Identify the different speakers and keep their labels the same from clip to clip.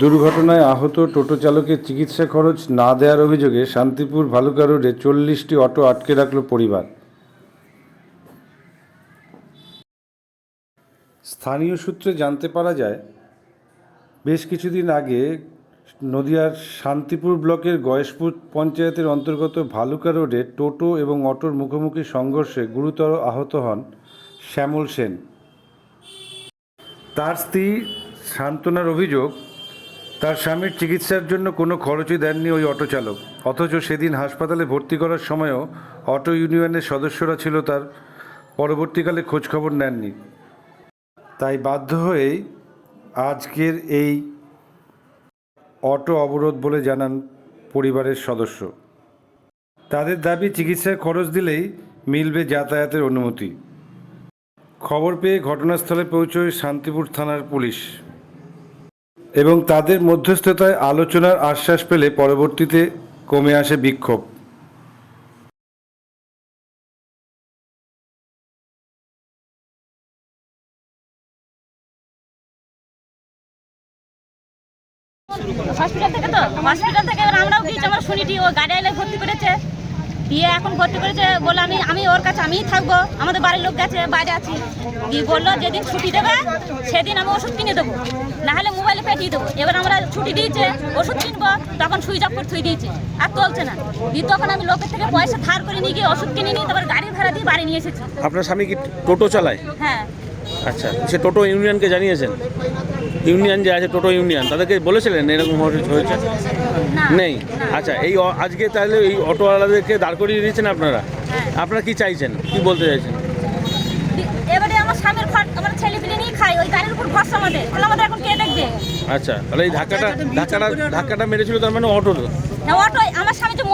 Speaker 1: দুর্ঘটনায় আহত টোটো চালকের চিকিৎসা খরচ না দেওয়ার অভিযোগে শান্তিপুর ভালুকা রোডে চল্লিশটি অটো আটকে রাখল পরিবার। স্থানীয় সূত্রে জানতে পারা যায়, বেশ কিছুদিন আগে নদিয়ার শান্তিপুর ব্লকের গয়েশপুর পঞ্চায়েতের অন্তর্গত ভালুকা রোডে টোটো এবং অটোর মুখোমুখি সংঘর্ষে গুরুতর আহত হন শ্যামল সেন। তার স্ত্রী সান্ত্বনার অভিযোগ তার স্বামীর চিকিৎসার জন্য কোনো খরচই দেননি ওই অটো চালক। অথচ সেদিন হাসপাতালে ভর্তি করার সময়ও অটো ইউনিয়নের সদস্যরা ছিল তার, পরবর্তীকালে খোঁজখবর নেননি। তাই বাধ্য হয়েই আজকের এই অটো অবরোধ বলে জানান পরিবারের সদস্য। তাদের দাবি চিকিৎসার খরচ দিলেই মিলবে যাতায়াতের অনুমতি। খবর পেয়ে ঘটনাস্থলে পৌঁছয় শান্তিপুর থানার পুলিশ। এবং তাদের মধ্যস্থতায় আলোচনার আশ্বাস পেলে পরবর্তীতে কমে আসে বিক্ষোভ।
Speaker 2: হসপিটাল থেকে তো? হসপিটাল থেকে আমরাও গিয়েছি, আমরা শুনিটি ও গাড়ি এলে ভর্তি করেছে। দিয়ে এখন ভর্তি করেছে বলে আমি আমি ওর কাছে আমিই থাকব। আমাদের বাড়ির লোক গেছে বাইরে আছি। দিয়ে বলল যেদিন ছুটি দেবে সেদিন আমি ওষুধ কিনে দেবো। না হলে মোবাইলে পাঠিয়ে দেবো। এবার আমরা ছুটি দিয়েছে ওষুধ কিনবো তখন সুইচ অফ করে থুই দিয়েছে আর চলছে না। দিয়ে তখন আমি লোকের থেকে পয়সা ধার করে নিয়ে গিয়ে ওষুধ কিনে নিয়ে তারপর গাড়ি ভাড়া দিয়ে বাড়ি নিয়ে এসেছি।
Speaker 3: আপনার স্বামী কি টোটো চালায়?
Speaker 2: হ্যাঁ।
Speaker 3: আচ্ছা সে টোটো ইউনিয়নকে জানিয়েছেন? ইউনিয়ন যে আছে টোটো ইউনিয়ন তাদেরকে বলেছিলেন এরকম হয়েছে? নেই? আচ্ছা এই আজকে তাহলে এই অটোওয়ালাদেরকে দাঁড় করিয়ে দিয়েছেন আপনারা?
Speaker 2: হ্যাঁ।
Speaker 3: আপনারা কি চাইছেন? কি বলতে চাইছেন?
Speaker 2: এবারে আমার স্বামীর খরচ আমার ছেলে পিলে নিয়ে খাই ওই গাড়ির উপর ভরসা আমাদের আমাদের এখন কে দেখবে?
Speaker 3: আচ্ছা তাহলে এই ধাক্কাটা ধাক্কাটা ধাক্কাটা মেরেছিল তার মানে অটো
Speaker 2: আমার স্বামী যে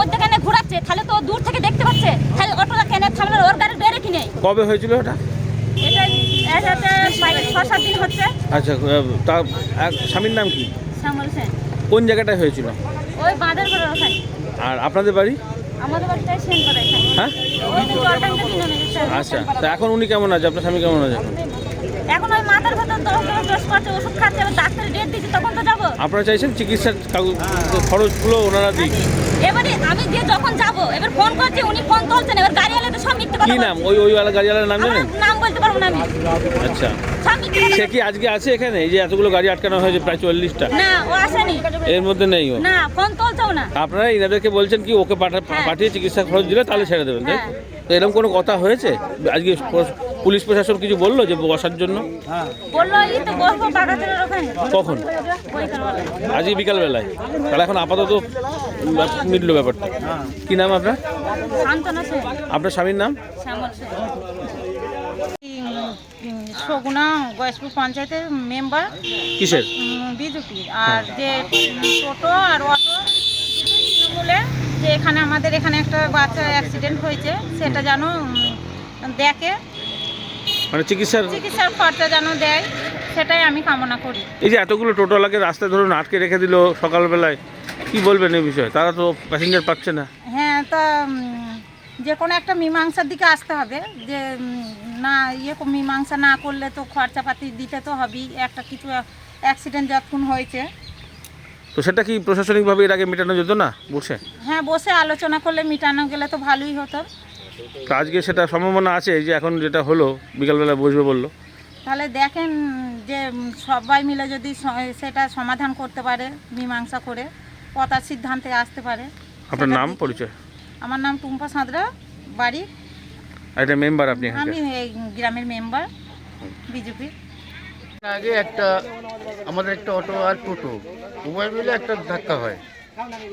Speaker 2: ঘোরাচ্ছে তাহলে তো দূর থেকে দেখতে পাচ্ছে। তাহলে অটোটা কেনে থামলে ওর গাড়ি বেড়ে কিনে।
Speaker 3: কবে হয়েছিল ওটা?
Speaker 2: এটাতে ছ সাত দিন হচ্ছে।
Speaker 3: আচ্ছা তা স্বামীর নাম কি?
Speaker 2: শ্যামল সেন।
Speaker 3: কোন জায়গাটায় হয়েছিল?
Speaker 2: ওই বাঁধের ঘরের ওখানে।
Speaker 3: আর আপনাদের বাড়ি?
Speaker 2: আমাদের
Speaker 3: হ্যাঁ? আচ্ছা তা এখন উনি কেমন আছে? আপনার স্বামী কেমন আছে এখন
Speaker 2: ওই মাথার ভেতর দশ দশ দশ করছে ওষুধ খাচ্ছে এবার ডাক্তার ডেট দিচ্ছে তখন তো যাব।
Speaker 3: আপনারা চাইছেন চিকিৎসার খরচগুলো ওনারা দিক।
Speaker 2: এবারে আমি যে যখন যাব এবার ফোন করছি উনি ফোন তুলছেন এবার গাড়ি এলে তো সব মিথ্যে কথা
Speaker 3: কি নাম? ওই ওইওয়ালা গাড়িওয়ালার নাম জানেন?
Speaker 2: নাম বলতে পারব না আমি।
Speaker 3: আচ্ছা। সে কি আজকে আছে এখানে? এই যে এতগুলো গাড়ি আটকানো হয়েছে প্রায় চল্লিশটা।
Speaker 2: না ও আসেনি।
Speaker 3: এর মধ্যে নেই ও?
Speaker 2: না ফোন তুলছেও না।
Speaker 3: আপনারা ইনাদেরকে বলছেন কি ওকে
Speaker 2: হ্যাঁ।
Speaker 3: পাঠিয়ে চিকিৎসা খরচ দিলে তাহলে ছেড়ে দেবেন তাই তো?
Speaker 2: হ্যাঁ।
Speaker 3: এরকম কোনো কথা হয়েছে? আজকে পুলিশ প্রশাসন কিছু বলল যে বসার জন্য?
Speaker 2: বলল এই তো বসবো বাগাতের ওখানে।
Speaker 3: কখন? আজকে বিকালবেলায়। তাহলে এখন আপাতত মিটলো ব্যাপারটা। কি নাম আপনার? আপনার স্বামীর নাম?
Speaker 4: সগুনা গয়েশপুর পঞ্চায়েতের মেম্বার।
Speaker 3: কিসের?
Speaker 4: বিজেপির আর যে টোটো আর অটো দুটোই যে এখানে আমাদের এখানে একটা বাচ্চা অ্যাক্সিডেন্ট হয়েছে সেটা যেন দেখে।
Speaker 3: মানে চিকিৎসার
Speaker 4: চিকিৎসার খরচা যেন দেয় সেটাই আমি কামনা করি।
Speaker 3: এই যে এতগুলো টোটোওয়ালাকে রাস্তায় ধরুন আটকে রেখে দিল সকালবেলায় কি বলবেন এই বিষয়ে? তারা তো প্যাসেঞ্জার পাচ্ছে না।
Speaker 4: হ্যাঁ তা যে কোনো একটা মীমাংসার দিকে আসতে হবে যে না ইয়ে মীমাংসা না করলে তো খরচাপাতি দিতে তো হবেই একটা কিছু অ্যাক্সিডেন্ট যতক্ষণ হয়েছে।
Speaker 3: তো সেটা কি প্রশাসনিকভাবে এর আগে মেটানো যেত না? বসে?
Speaker 4: হ্যাঁ বসে আলোচনা করলে মেটানো গেলে তো ভালোই হতো।
Speaker 3: তো আজকে সেটা সম্ভাবনা আছে এই যে এখন যেটা হলো বিকালবেলা বসবে বলল।
Speaker 4: তাহলে দেখেন যে সবাই মিলে যদি স- সেটা সমাধান করতে পারে মীমাংসা করে কথার সিদ্ধান্তে আসতে পারে।
Speaker 3: আপনার নাম পরিচয়?
Speaker 4: আমার নাম টুম্পা সাঁতরা বাড়ি।
Speaker 3: এটা মেম্বার আপনি
Speaker 4: আমি এই গ্রামের মেম্বার বিজেপির
Speaker 5: আগে একটা আমাদের একটা অটো আর টোটো উভয় মিলে একটা ধাক্কা হয়।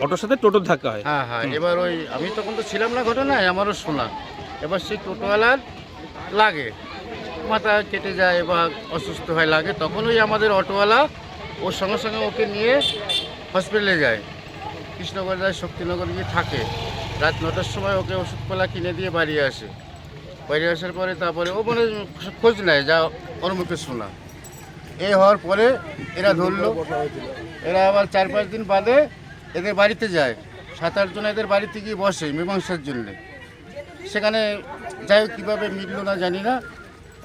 Speaker 3: অটোর সাথে টোটোর ধাক্কা হয়।
Speaker 5: হ্যাঁ হ্যাঁ এবার ওই আমি তখন তো ছিলাম না ঘটনায় আমারও শোনা। এবার সেই টোটোওয়ালার লাগে। মাথা কেটে যায় বা অসুস্থ হয় লাগে তখন ওই আমাদের অটোওয়ালা ওর সঙ্গে সঙ্গে ওকে নিয়ে হসপিটালে যায়। কৃষ্ণনগর যায় শক্তিনগর গিয়ে থাকে। রাত নটার সময় ওকে ওষুধপালা কিনে দিয়ে বাড়ি আসে। বাড়ি আসার পরে তারপরে ও মানে খোঁজ নেয় যা ওর মুখে শোনা। এ হওয়ার পরে এরা ধরলো। এরা আবার চার পাঁচ দিন বাদে এদের বাড়িতে যায়। সাত আটজন এদের বাড়িতে গিয়ে বসে মীমাংসার জন্যে। সেখানে যাই হোক কীভাবে মিটলো না জানি না।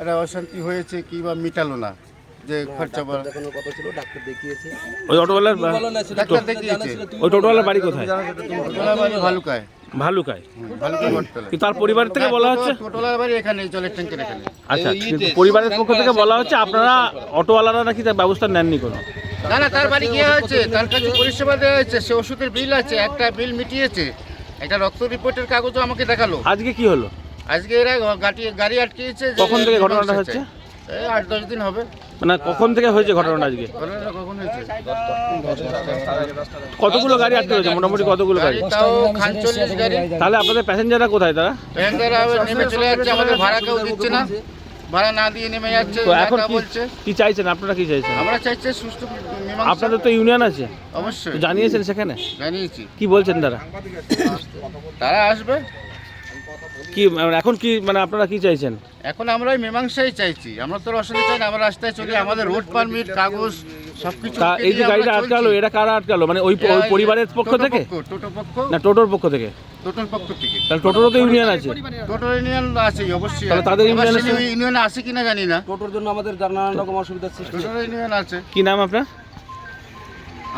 Speaker 5: এরা অশান্তি হয়েছে কী বা মিটালো না। যে খরচা বাড়া
Speaker 6: দেখানোর ছিল ডাক্তার দেখিয়েছে।
Speaker 3: ওই অটোওয়ালার
Speaker 5: ডাক্তার দেখিয়েছে।
Speaker 3: ওই টোটোওয়ালার বাড়ি কোথায়?
Speaker 5: টোটোলার বাড়ি ভালুকায়।
Speaker 3: ভালুকায়? কিন্তু তার পরিবার থেকে বলা হচ্ছে?
Speaker 5: টোটোলার বাড়ি এখানে জলের ট্যাঙ্কের এখানে।
Speaker 3: আচ্ছা কিন্তু পরিবারের পক্ষ থেকে বলা হচ্ছে আপনারা অটোওয়ালারা নাকি তার ব্যবস্থা নেননি কোনো?
Speaker 5: না না তার বাড়ি গিয়ে হয়েছে? তার কাছে পরিষেবা দেওয়া হয়েছে সে ওষুধের বিল আছে একটা বিল মিটিয়েছে। একটা রক্ত রিপোর্টের কাগজও আমাকে দেখাল।
Speaker 3: আজকে কি হলো?
Speaker 5: আজকে এরা গাড়ি গাড়ি আটকিয়েছে
Speaker 3: কখন থেকে ঘটনাটা হচ্ছে?
Speaker 5: এই আট দশ দিন হবে।
Speaker 3: মানে কখন থেকে হয়েছে ঘটনাটা আজকে?
Speaker 5: ঘটনাটা কখন হয়েছে?
Speaker 3: কতগুলো গাড়ি আটকে হয়েছে মোটামুটি কতগুলো গাড়ি?
Speaker 5: তাও খান চল্লিশ গাড়ি।
Speaker 3: তাহলে আপনাদের প্যাসেঞ্জাররা কোথায় তারা?
Speaker 5: নেমে চলে যাচ্ছে আমাদের ভাড়া কেউ দিচ্ছে না। ভাড়া না দিয়ে নেমে যাচ্ছে
Speaker 3: তো এখন কি
Speaker 5: বলছে।
Speaker 3: কি চাইছেন? আপনারা কি চাইছেন?
Speaker 5: আমরা চাইছি মীমাংসা
Speaker 3: আপনাদের তো ইউনিয়ন আছে।
Speaker 5: অবশ্যই।
Speaker 3: জানিয়েছেন সেখানে?
Speaker 5: জানিয়েছি।
Speaker 3: কি বলছেন তারা?
Speaker 5: তারা আসবে।
Speaker 3: কি মানে এখন কি মানে আপনারা কি চাইছেন?
Speaker 5: এখন আমরা মীমাংসাই চাইছি। আমরা তো আর অসুবিধা চাই না আমরা রাস্তায় চলি আমাদের রোড পারমিট কাগজ সবকিছু
Speaker 3: তা এই যে গাড়িটা আটকালো এটা কারা আটকালো? মানে ওই ওই পরিবারের পক্ষ থেকে?
Speaker 5: টোটো পক্ষ।
Speaker 3: না টোটোর পক্ষ থেকে।
Speaker 5: টোটোর পক্ষ থেকে।
Speaker 3: তাহলে টোটোরও তো ইউনিয়ন আছে।
Speaker 5: টোটো ইউনিয়ন আছে অবশ্যই
Speaker 3: তাহলে তাদের ইউনিয়নে
Speaker 5: ইউনিয়নে আছে কিনা জানি না।
Speaker 6: টোটোর জন্য আমাদের নানান রকম অসুবিধার সৃষ্টি
Speaker 5: টোটো ইউনিয়ন আছে।
Speaker 3: কি নাম আপনার?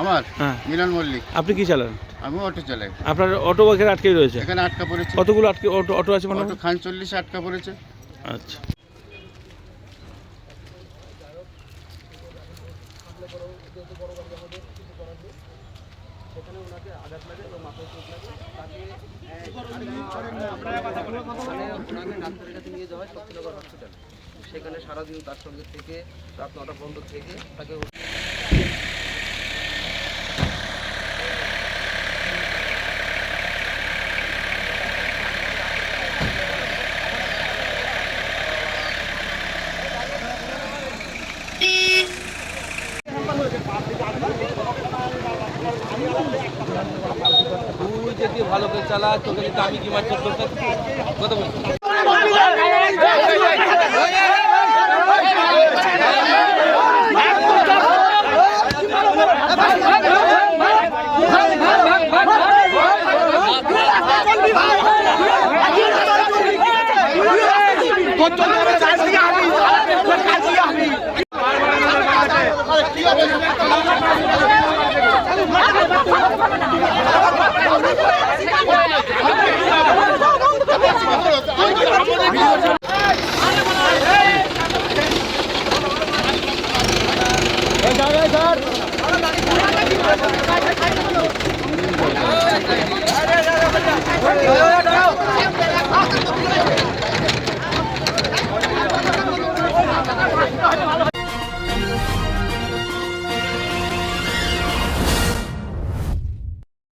Speaker 5: আমার?
Speaker 3: হ্যাঁ।
Speaker 5: মিলন মল্লিক।
Speaker 3: আপনি কি চালান?
Speaker 5: আমি অটো চালাই।
Speaker 3: আপনার অটো এখানে আটকেই রয়েছে?
Speaker 5: এখানে আটকা পড়েছে।
Speaker 3: কতগুলো আটকে অটো অটো আছে মানে?
Speaker 5: অটো খান চল্লিশে আটকা পড়েছে।
Speaker 3: আচ্ছা।
Speaker 6: ডাক্তারের কাছে নিয়ে যাওয়া হয় শক্তিনগর হসপিটাল সেখানে সারাদিন তার সঙ্গে থেকে রাত নটা পর্যন্ত থেকে তাকে তুই যদি ভালো করে চালা তোকে যদি আমি কি মারছি করতে কথা বলছি